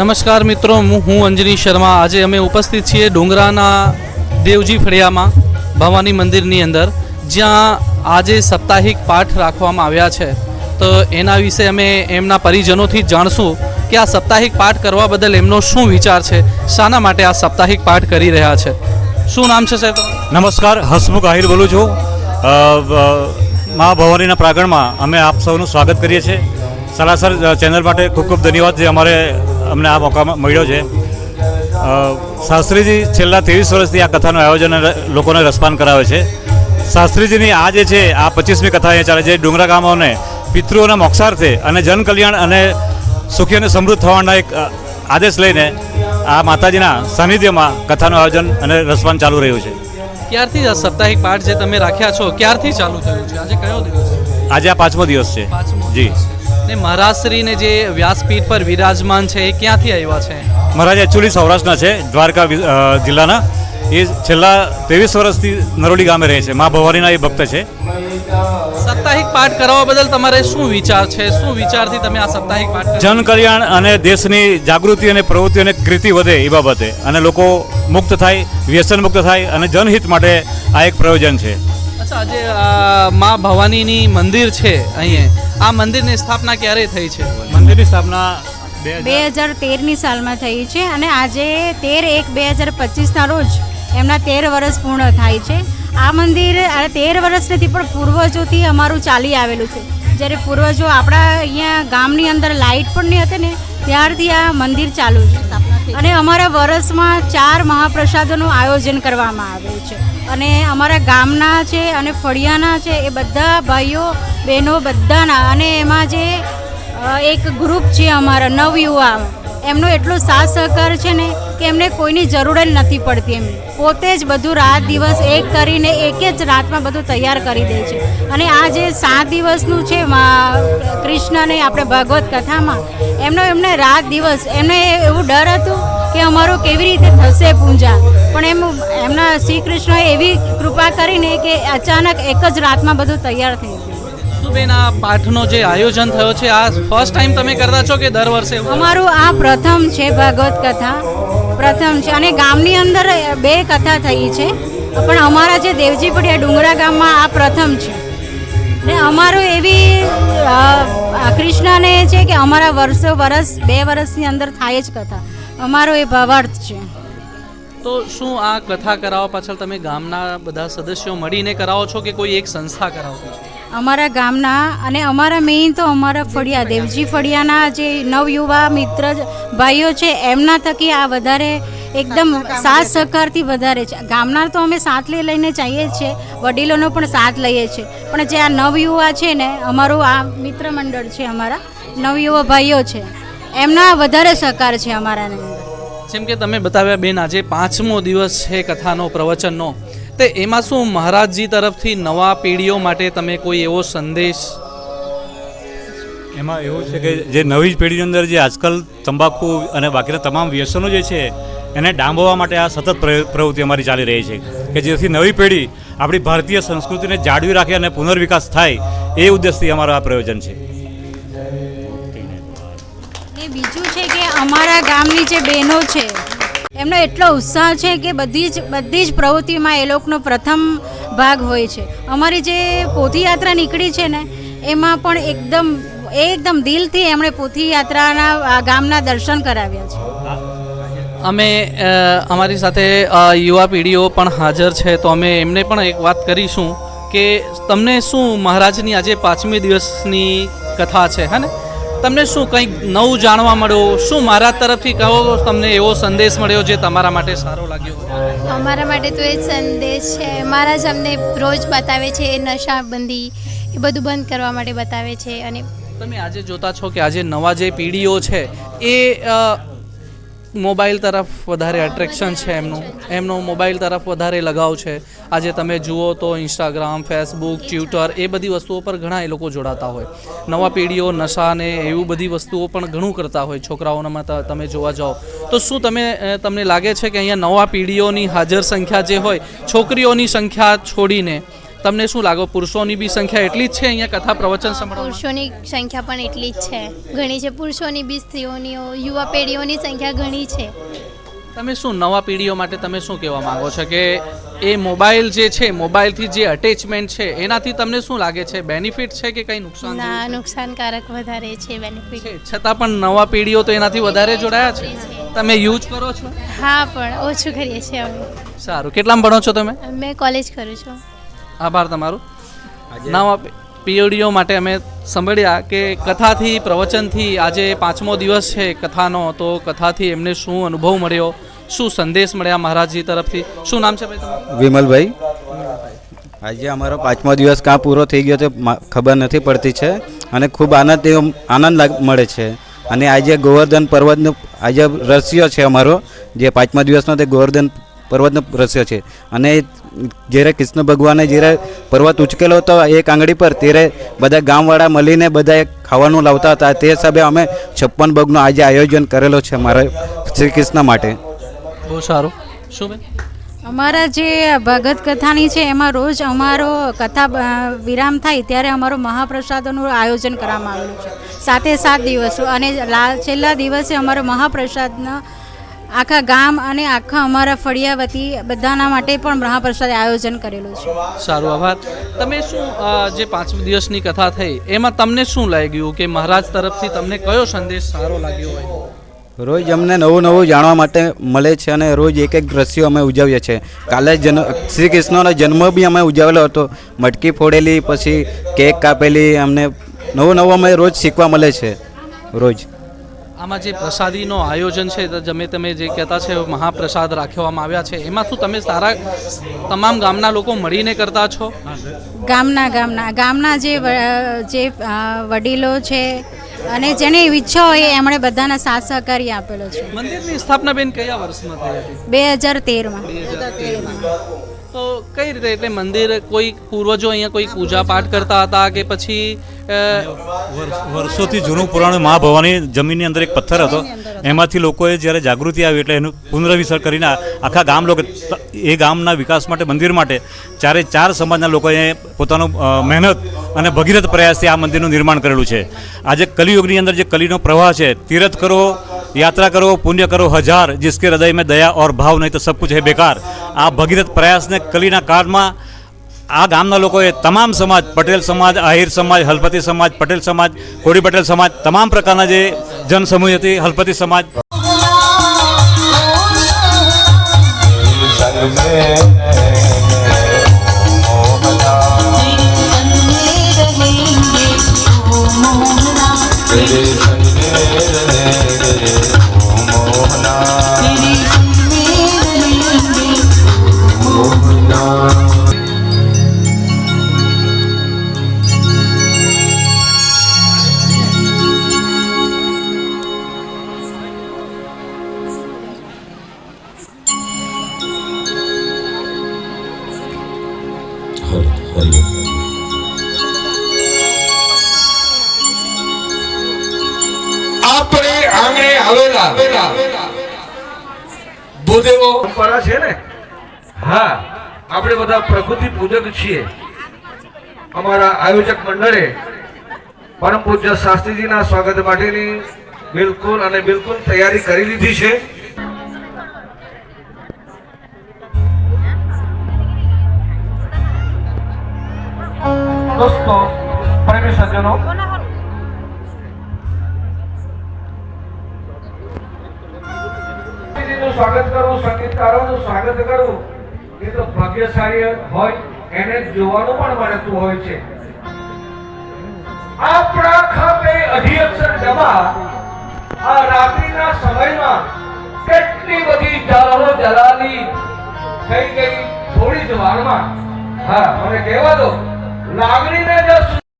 નમસ્કાર મિત્રો, હું અંજની શર્મા. આજે અમે ઉપસ્થિત છીએ ડુંગરાના દેવજી ફળિયામાં, ભવાની મંદિરની અંદર, જ્યાં આજે સાપ્તાહિક પાઠ રાખવામાં આવ્યા છે. તો એના વિશે અમે એમના પરિજનોથી જાણશું કે આ સાપ્તાહિક પાઠ કરવા બદલ એમનો શું વિચાર છે, શાના માટે આ સાપ્તાહિક પાઠ કરી રહ્યા છે. શું નામ છે સાહેબ નમસ્કાર, હસમુખ આહિર બોલું છું. મા ભવાનીના પ્રાંગણમાં અમે આપ સૌનું સ્વાગત કરીએ છીએ. સરાસર ચેનલ માટે ખૂબ ખૂબ ધન્યવાદ જે અમારે અમને આ મોકા મળ્યો છે. શાસ્ત્રીજી છેલ્લા ત્રેવીસ વર્ષથી આ કથાનું આયોજન લોકોને રસપાન કરાવે છે. શાસ્ત્રીજીની આ જે છે આ પચીસમી કથા અહીંયા ચાલે છે. ડુંગરા ગામોને પિતૃઓના મોક્ષાર્થે અને જનકલ્યાણ અને સુખી અને સમૃદ્ધ થવાના એક આદેશ લઈને આ માતાજીના સાનિધ્યમાં કથાનું આયોજન અને રસપાન ચાલુ રહ્યું છે. ક્યારથી આ સાપ્તાહિક પાઠ જે તમે રાખ્યા છો ક્યારથી ચાલુ થયું છે? આજે કયો દિવસ આજે આ પાંચમો દિવસ છે. જી. ને મહારાજશ્રીને જે વ્યાસપીઠ પર વિરાજમાન છે એ ક્યાંથી આવ્યા છે? મહારાજ એકચ્યુઅલી સૌરાષ્ટ્રના છે દ્વારકા જિલ્લાના. એ છેલ્લા ત્રેવીસ વર્ષથી નરોડી ગામે રહે છે મા ભવાનીના એ ભક્ત છે. સાપ્તાહિક પાઠ કરવા બદલ તમારે શું વિચાર છે? શું વિચારથી તમે આ સાપ્તાહિક પાઠ જનકલ્યાણ જન કલ્યાણ અને દેશની જાગૃતિ અને પ્રવૃત્તિ અને કૃતિ વધે એ બાબતે અને લોકો મુક્ત થાય વ્યસન મુક્ત થાય અને જનહિત માટે આ એક પ્રયોજન છે. અચ્છા આજે મા ભવાનીની મંદિર છે અહીંયા. આ મંદિરની સ્થાપના ક્યારે થઈ છે? મંદિરની સ્થાપના બે હજાર તેરની સાલમાં થઈ છે અને આજે તેર એક બે હજાર પચીસના રોજ એમના તેર વર્ષ પૂર્ણ થાય છે. આ મંદિર આ તેર વર્ષ નથી પણ પૂર્વજોથી અમારું ચાલી આવેલું છે. જ્યારે પૂર્વજો આપણા અહીંયા ગામની અંદર લાઇટ પણ નહીં હતી ને ત્યારથી આ મંદિર ચાલુ છે. અને અમારા વર્ષમાં ચાર મહાપ્રસાદોનું આયોજન કરવામાં આવે છે. અને અમારા ગામના છે અને ફળિયાના છે, એ બધા ભાઈઓ, બહેનો બધાના. અને એમાં જે એક ગ્રુપ છે અમારા નવયુવા. એમનો એટલો સાથ સહકાર છે ને કે એમને કોઈની જરૂર જ નથી પડતી એમ પોતે જ બધું રાત દિવસ એક કરીને એક જ રાતમાં બધું તૈયાર કરી દે છે. અને આ જે સાત દિવસનું છે કૃષ્ણને આપણે ભગવત કથામાં, એમનો એમને રાત દિવસ, એમને એવું ડર હતું કે અમારું કેવી રીતે થશે પૂજા. પણ એમ એમના શ્રી કૃષ્ણએ એવી કૃપા કરીને કે અચાનક એક જ રાતમાં બધું તૈયાર થઈ ગયું. શું બેન આ પાઠનો જે આયોજન થયો છે આ ફર્સ્ટ ટાઈમ તમે કરતા છો કે દર વર્ષે અમારું આ પ્રથમ છે ભાગવત કથા. પ્રથમ છે અને ગામની અંદર બે કથા થઈ છે. પણ અમારા જે દેવજી પડિયા ડુંગરા ગામમાં આ પ્રથમ છે. ને અમારું એવી કૃષ્ણને છે કે અમારા વર્ષો વર્ષ બે વર્ષની અંદર થાય જ કથા. અમારો એ ભાવાર્થ છે. તો શું આ કથા કરાવવા પાછળ તમે ગામના બધા સદસ્યો મળીને કરાવો છો કે કોઈ એક સંસ્થા કરાવતી છે અમારા ગામના અને અમારા મેઇન તો અમારા ફળિયા દેવજી ફળિયાના જે નવયુવા મિત્ર ભાઈઓ છે એમના થકી આ વધારે એકદમ સાથ સહકારથી વધારે છે. ગામના તો અમે સાથ લઈ લઈને જઈએ જ છીએ વડીલોનો પણ સાથ લઈએ છીએ. પણ જે આ નવયુવા છે ને અમારું આ મિત્ર મંડળ છે અમારા નવયુવા ભાઈઓ છે. એમના વધારે સહકાર છે અમારાને. જેમ કે તમે બતાવ્યા બેન આજે પાંચમો દિવસ છે કથાનો પ્રવચનનો. તે એમાં શું મહારાજજી તરફથી નવા પેઢીઓ માટે તમે કોઈ એવો સંદેશ? એમાં એવું છે કે જે નવી પેઢીની અંદર જે આજકાલ તંબાકુ અને બાકીના તમામ વ્યસનો જે છે એને ડાંબવા માટે આ સતત પ્રવૃત્તિ અમારી ચાલી રહી છે. કે જેથી નવી પેઢી આપણી ભારતીય સંસ્કૃતિને જાળવી રાખે અને પુનર્વિકાસ થાય એ ઉદ્દેશથી અમારું આ પ્રયોજન છે. અમારા ગામની જે બહેનો છે, એમનો એટલો ઉત્સાહ છે કે બધી જ બધી જ પ્રવૃત્તિમાં એ લોકોનો પ્રથમ ભાગ હોય છે. અમારી જે પોથીયાત્રા નીકળી છે ને, એમાં પણ એકદમ એકદમ દિલથી એમણે પોથીયાત્રાના ગામના દર્શન કરાવ્યા છે. અમે અમારી સાથે યુવા પેઢીઓ પણ હાજર છે, તો અમે એમને પણ એક વાત કરીશું કે તમને શું મહારાજની આજે પાંચમી દિવસની કથા છે, હે ને? તમને શું કંઈક નવું જાણવા મળ્યું શું મારા તરફથી કહો તમને એવો સંદેશ મળ્યો જે તમારા માટે સારો લાગ્યો? અમારા માટે તો એ સંદેશ છે મહારાજ અમને રોજ બતાવે છે એ નશાબંધી એ બધું બંધ કરવા માટે બતાવે છે અને તમે આજે જોતા છો કે આજે નવા જે પેઢીઓ છે એ મોબાઈલ તરફ વધારે અટ્રેક્શન છે એમનું. એમનો મોબાઈલ તરફ વધારે લગાવ છે. આજે તમે જુઓ તો ઇન્સ્ટાગ્રામ ફેસબુક ટ્વિટર એ બધી વસ્તુઓ પર ઘણા એ લોકો જોડાતા હોય. નવા પેઢીઓ નશાને એવું બધી વસ્તુઓ પણ ઘણું કરતા હોય. છોકરાઓનામાં તમે જોવા જાઓ. તો શું તમે તમને લાગે છે કે અહીંયા નવા પેઢીઓની હાજર સંખ્યા જે હોય, છોકરીઓની સંખ્યા છોડીને તમને શું લાગો? પુરુષોની બી સંખ્યા એટલી જ છે અહીંયા કથા પ્રવચન સાંભળવા પુરુષોની સંખ્યા પણ એટલી જ છે. ઘણી છે પુરુષોની બી સ્ત્રીઓની યુવા પેઢીઓની સંખ્યા ઘણી છે. તમે શું નવા પેઢીઓ માટે તમે શું કહેવા માંગો છો કે એ મોબાઈલ જે છે મોબાઈલથી જે અટેચમેન્ટ છે એનાથી તમને શું લાગે છે? બેનિફિટ છે કે કંઈ નુકસાન ના નુકસાનકારક વધારે છે બેનિફિટ છે છતાં પણ નવા પેઢીઓ તો એનાથી વધારે જોડાયા છે? તમે યુઝ કરો છો? હા પણ ઓછું કરીએ છીએ અમે. સારું. કેટલામાં ભણો છો તમે? મેં કોલેજ કરું છું. આભાર તમારો. નામ પીઓડીઓ માટે અમે સાંભળ્યા કે કથાથી પ્રવચનથી આજે પાંચમો દિવસ છે કથાનો તો કથાથી એમને શું અનુભવ મળ્યો? શું સંદેશ મળ્યા મહારાજજી તરફથી? શું નામ છે ભાઈ વિમલભાઈ. આજે અમારો પાંચમો દિવસ કાં પૂરો થઈ ગયો તે ખબર નથી પડતી છે અને ખૂબ આનંદ એવો આનંદ મળે છે. અને આજે ગોવર્ધન પર્વતનો આજે રસ્યો છે અમારો જે પાંચમા દિવસનો તે ગોવર્ધન પર્વતનો રસ્યો છે. અને જ્યારે કૃષ્ણ ભગવાને જ્યારે પર્વત ઉચકેલો હતો એક આંગળી પર ત્યારે બધા ગામવાળા મળીને બધા ખાવાનું લાવતા હતા. તે હિસાબે અમે છપ્પન ભગનું આજે આયોજન કરેલો છે અમારે શ્રી કૃષ્ણ માટે. બહુ સારું. શું અમારા જે ભગત કથાની છે એમાં રોજ અમારો કથા વિરામ થાય ત્યારે અમારો મહાપ્રસાદનું આયોજન કરવામાં આવેલું છે. સાતે સાત દિવસો. અને લા છેલ્લા દિવસે અમારો મહાપ્રસાદનો આખા ગામ અને આખા અમારા ફળિયા વતી બધાના માટે પણ મહાપ્રસાદ આયોજન કરેલું છે. સારું આભાર. તમે શું જે પાંચ દિવસની કથા થઈ એમાં તમને શું લાગ્યું કે મહારાજ તરફથી તમને કયો સંદેશ સારો લાગ્યો હોય? રોજ અમને નવું નવું જાણવા માટે મળે છે અને રોજ એક એક દ્રશ્યો અમે ઉજવીએ છીએ. કાલે જન શ્રી કૃષ્ણનો જન્મ બી અમે ઉજવેલો હતો. મટકી ફોડેલી પછી કેક કાપેલી અમને નવું નવું અમે રોજ શીખવા મળે છે રોજ. આમાં જે પ્રસાદીનો આયોજન છે જમે તમે તમે જે કહેતા છે મહાપ્રસાદ રાખવામાં આવ્યા છે એમાં શું તમે સારા તમામ ગામના લોકો મળીને કરતા છો? ગામના ગામના ગામના જે જે વડીલો છે અને જેની ઈચ્છા હોય એમણે બધાના સાથ સહકારી આપેલો છે. મંદિરની સ્થાપના બેન કયા વર્ષમાં થઈ હતી? બે હજાર તેરમાં. તો કઈ રીતે એટલે મંદિર કોઈ પૂર્વજો અહીંયા કોઈ પૂજા પાઠ કરતા હતા કે પછી વર્ષોથી જૂનું પુરાણું મા ભવાની જમીનની અંદર એક પથ્થર હતો. એમાંથી લોકોએ જ્યારે જાગૃતિ આવી એટલે એનું પુનર્વિસર કરીને આખા ગામ લોકો, એ ગામના વિકાસ માટે, મંદિર માટે ચારે ચાર સમાજના લોકોએ પોતાનો મહેનત અને ભગીરથ પ્રયાસથી આ મંદિરનું નિર્માણ કરેલું છે. આજે કલિયુગની અંદર જે કલીનો પ્રવાહ છે, તીરથ કરો યાત્રા કરો પુણ્ય કરો હજાર जिसके हृदय में दया और भाव नहीं तो सब कुछ है बेकार આ ભગીરથ પ્રયાસને કલીના કાળમાં આ ગામના લોકોએ તમામ સમાજ પટેલ સમાજ આહિર સમાજ હલપતિ સમાજ પટેલ સમાજ કોળી પટેલ સમાજ તમામ પ્રકારના જે જનસમૂહ હતી હલપતિ સમાજ આપણે ભૂદેવો પરંપરા છે ને? હા. આપણે બધા પ્રકૃતિ પૂજક છીએ. અમારા આયોજક મંડળે પરમ પૂજ્ય શાસ્ત્રીજીના સ્વાગત માટેની બિલકુલ અને બિલકુલ તૈયારી કરી લીધી છે. દોસ્તો પ્રેમી સજ્જનો સ્વાગત કરવું સંગીતકારોનું સ્વાગત કરવું એ તો ભાગ્યશાળી હોય, એને જોવાનું પણ મળતું હોય છે. આપણા ખાતે અઢી અક્ષર જમા આ રાત્રિના સમયમાં કેટલી બધી જાલો જલાલી થઈ ગઈ થોડી જ વારમાં. હા, મને કહેવા દો, લાગણીને જો